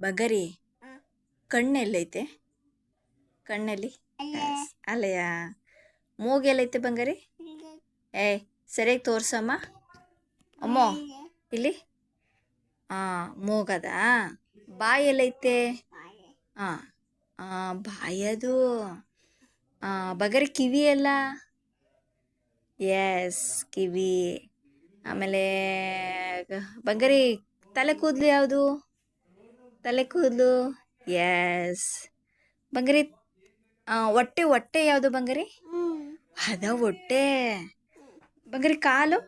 ಬಗರಿ. ಕಣ್ಣೆಲ್ಲೈತೆ? ಕಣ್ಣಲ್ಲಿ? ಅಲ್ಲಯ್ಯ ಮೂಗೆಲ್ಲೈತೆ ಬಂಗಾರಿ? ಏ ಸರಿಯಾಗಿ ತೋರ್ಸಮ್ಮ. ಅಮ್ಮೋ ಇಲ್ಲಿ? ಹಾಂ ಮೂಗದ? ಬಾಯಿ. ಎಲ್ಲೈತೆ ಹಾಂ ಬಾಯದು? ಬಗರಿ ಕಿವಿ ಎಲ್ಲ? ಎಸ್ ಕಿವಿ. ಆಮೇಲೆ ಬಂಗಾರಿ ತಲೆ ಕೂದಲು ಯಾವುದು? ತಲೆ ಕೂದಲು? ಎಸ್ ಬಂಗರಿ ಹೊಟ್ಟೆ ಹೊಟ್ಟೆ ಯಾವುದು ಬಂಗರಿ? ಅದ ಹೊಟ್ಟೆ. ಬಂಗರಿ ಕಾಲು?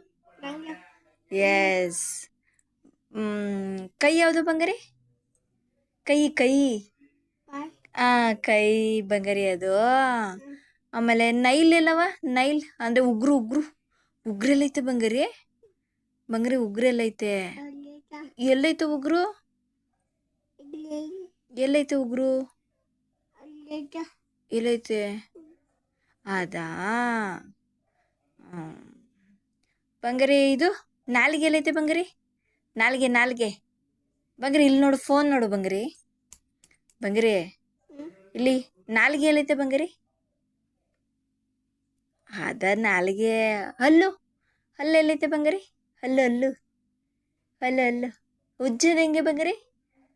ಎಸ್ ಕೈ ಯಾವುದು ಬಂಗರಿ? ಕೈ ಕೈ. ಆ, ಕೈ ಬಂಗರಿ ಅದು. ಆಮೇಲೆ ನೈಲ್ ಎಲ್ಲವ? ನೈಲ್ ಅಂದರೆ ಉಗ್ರು ಉಗ್ರು. ಉಗ್ರೆಲ್ಲೈತೆ ಬಂಗರಿ? ಬಂಗರಿ ಬಂಗಾರಿ ಉಗ್ರು ಎಲ್ಲೈತೆ ಎಲ್ಲೈತೆ ಉಗ್ರು? ಎಲ್ಲೈತೆ ಉಗ್ರು? ಎಲ್ಲೈತೆ? ಅದಾ? ಬಂಗರಿ ಇದು? ನಾಲ್ಗೆ ಎಲ್ಲೈತೆ ಬಂಗರಿ? ನಾಲ್ಗೆ ನಾಲ್ಗೆ. ಬಂಗರಿ ಇಲ್ಲಿ ನೋಡು ಫೋನ್ ನೋಡು ಬಂಗರಿ. ಬಂಗರಿ ಇಲ್ಲಿ ನಾಲ್ಗೆ ಎಲ್ಲೈತೆ ಬಂಗರಿ? ಅದ ನಾಲ್ಗೆ ಹಲ್ಲು. ಹಲ್ಲು ಎಲ್ಲೈತೆ ಬಂಗರಿ? ಹಲ್ಲು ಹಲ್ಲು. ಹಲ್ಲು ಹಲ್ಲು. ಉಜ್ಜದ ಹೆಂಗೆ ಬಂಗಾರಿ?